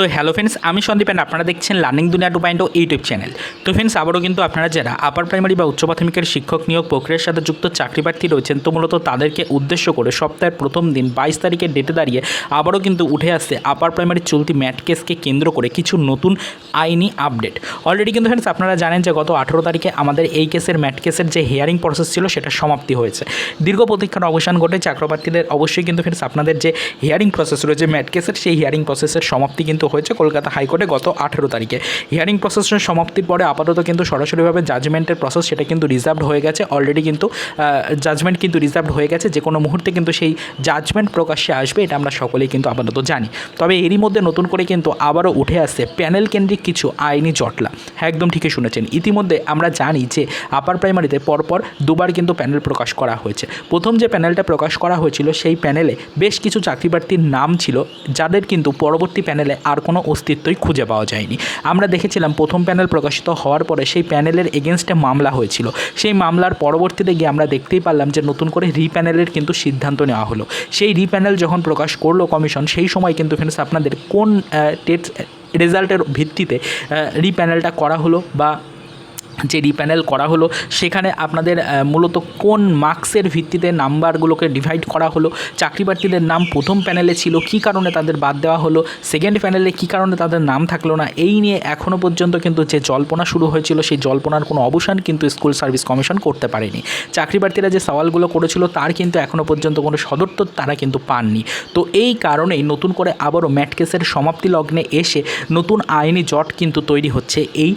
তো hello friends আমি Sandeep and আপনারা দেখছেন learning Duniya two point YouTube channel তো ফ্রেন্ডস আবারও কিন্তু আপনারা যারা আপার প্রাইমারি বা উচ্চ প্রাথমিকের শিক্ষক নিয়োগ প্রক্রিয়ার সাথে যুক্ত চাকরি প্রার্থী রয়েছেন, তো মূলত তাদেরকে উদ্দেশ্য করে সপ্তাহের প্রথম দিন বাইশ তারিখের ডেটে দাঁড়িয়ে আবারও কিন্তু উঠে আসছে আপার প্রাইমারি চলতি ম্যাট কেসকে কেন্দ্র করে কিছু নতুন আইনি আপডেট অলরেডি কিন্তু ফ্রেন্ডস আপনারা জানেন যে গত আঠেরো তারিখে আমাদের এই কেসের ম্যাট কেসের যে হিয়ারিং প্রসেস ছিল, সেটা সমাপ্তি হয়েছে। দীর্ঘ প্রতীক্ষার অবসান ঘটে চাকরপ্রার্থীদের অবশ্যই কিন্তু ফ্রেন্ডস আপনাদের যে হিয়ারিং প্রসেস রয়েছে ম্যাট কেসের সেই হিয়ারিং প্রসেসের সমাপ্তি কিন্তু হয়েছে কলকাতা হাইকোর্টে গত আঠেরো তারিখে। হিয়ারিং প্রসেসের সমাপ্তির পরে আপাতত কিন্তু সরাসরিভাবে জাজমেন্টের প্রসেস সেটা কিন্তু রিজার্ভড হয়ে গেছে। অলরেডি কিন্তু জাজমেন্ট কিন্তু রিজার্ভড হয়ে গেছে। যে কোনো মুহূর্তে কিন্তু সেই জাজমেন্ট প্রকাশ্যে আসবে এটা আমরা সকলেই কিন্তু আপাতত জানি। তবে এরই মধ্যে নতুন করে কিন্তু আবারও উঠে আসছে প্যানেল কেন্দ্রিক কিছু আইনি জটলা। হ্যাঁ একদম ঠিকই শুনেছেন। ইতিমধ্যে আমরা জানি যে আপার প্রাইমারিতে পরপর দুবার কিন্তু প্যানেল প্রকাশ করা হয়েছে। প্রথম যে প্যানেলটা প্রকাশ করা হয়েছিল সেই প্যানেলে বেশ কিছু চাকরি প্রার্থীর নাম ছিল, যাদের কিন্তু পরবর্তী প্যানেলে আর কোনো অস্তিত্বই খুঁজে পাওয়া যায়নি। আমরা দেখেছিলাম প্রথম প্যানেল প্রকাশিত হওয়ার পরে সেই প্যানেলের এগেনস্টে মামলা হয়েছিল। সেই মামলার পরবর্তীতে গিয়ে আমরা দেখতেই পারলাম যে নতুন করে রিপ্যানেলের কিন্তু সিদ্ধান্ত নেওয়া হলো। সেই রিপ্যানেল যখন প্রকাশ করল কমিশন, সেই সময় কিন্তু ফ্রেন্ডস আপনাদের কোন টেট রেজাল্টের ভিত্তিতে রিপ্যানেলটা করা হলো বা যে রিপ্যানেল করা হলো, সেখানে আপনাদের মূলত কোন মার্কসের ভিত্তিতে নাম্বারগুলোকে ডিভাইড করা হলো চাকরি প্রার্থীদের নাম প্রথম প্যানেলে ছিল, কী কারণে তাদের বাদ দেওয়া হলো সেকেন্ড প্যানেলে কী কারণে তাদের নাম থাকল না, এই নিয়ে এখনও পর্যন্ত কিন্তু যে জল্পনা শুরু হয়েছিল, সেই জল্পনার কোনো অবসান কিন্তু স্কুল সার্ভিস কমিশন করতে পারেনি। চাকরি প্রার্থীরা যে সওয়ালগুলো করেছিল, তার কিন্তু এখনও পর্যন্ত কোনো সদর্থ তারা কিন্তু পাননি। তো এই কারণেই নতুন করে আবারও ম্যাট কেসের সমাপ্তি লগ্নে এসে নতুন আইনি জট কিন্তু তৈরি হচ্ছে, এই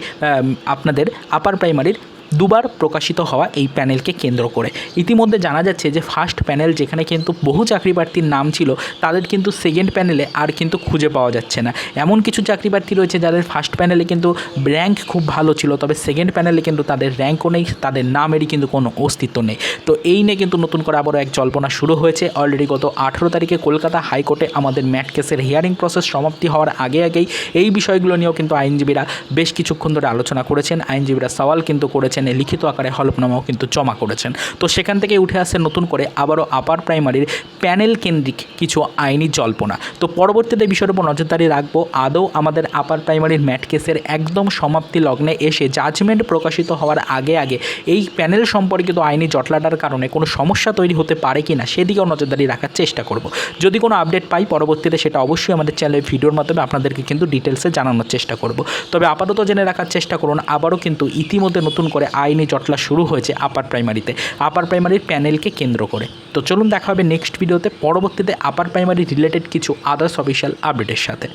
আপনাদের আপার প্রাইমারির দুবার প্রকাশিত হওয়া এই প্যানেলকে কেন্দ্র করে। ইতিমধ্যে জানা যাচ্ছে যে, ফার্স্ট প্যানেল যেখানে কিন্তু বহু চাকরি প্রার্থীর নাম ছিল, তাদের কিন্তু সেকেন্ড প্যানেলে আর কিন্তু খুঁজে পাওয়া যাচ্ছে না। এমন কিছু চাকরি প্রার্থী রয়েছে যাদের ফার্স্ট প্যানেলে কিন্তু র্যাঙ্ক খুব ভালো ছিল, তবে সেকেন্ড প্যানেলে কিন্তু তাদের র্যাঙ্কও নেই, তাদের নামেরই কিন্তু কোনো অস্তিত্ব নেই। তো এই নিয়ে কিন্তু নতুন করে আবারও এক জল্পনা শুরু হয়েছে। অলরেডি গত আঠেরো তারিখে কলকাতা হাইকোর্টে আমাদের ম্যাট কেসের হিয়ারিং প্রসেস সমাপ্তি হওয়ার আগে আগেই এই বিষয়গুলো নিয়েও কিন্তু আইনজীবীরা বেশ কিছুক্ষণ ধরে আলোচনা করেছেন। আইনজীবীরা সওয়াল কিন্তু করেছেন লিখিত আকারে হলফনামাও কিন্তু জমা করেছেন। তো সেখান থেকে উঠে আসছে নতুন করে আবারও আপার প্রাইমারির প্যানেল কেন্দ্রিক কিছু আইনি জল্পনা। তো পরবর্তীতে বিষয়ের উপর নজরদারি রাখব। আদৌ আমাদের আপার প্রাইমারির ম্যাট কেসের একদম সমাপ্তি লগ্নে এসে জাজমেন্ট প্রকাশিত হওয়ার আগে আগে এই প্যানেল সম্পর্কিত আইনি জটলাটার কারণে কোনো সমস্যা তৈরি হতে পারে কি না সেদিকেও নজরদারি রাখার চেষ্টা করব। যদি কোনো আপডেট পাই পরবর্তীতে সেটা অবশ্যই আমাদের চ্যানেলের ভিডিওর মাধ্যমে আপনাদেরকে কিন্তু ডিটেলসে জানানোর চেষ্টা করব। তবে আপাতত জেনে রাখার চেষ্টা করুন। আবারও কিন্তু ইতিমধ্যে নতুন করে আইনি জটলা শুরু হয়েছে আপার প্রাইমারিতে আপার প্রাইমারির প্যানেলকে কেন্দ্র করে। তো চলুন দেখা হবে নেক্সট ভিডিওতে পরবর্তীতে আপার প্রাইমারি রিলেটেড কিছু আদার্স অফিসিয়াল আপডেটের সাথে।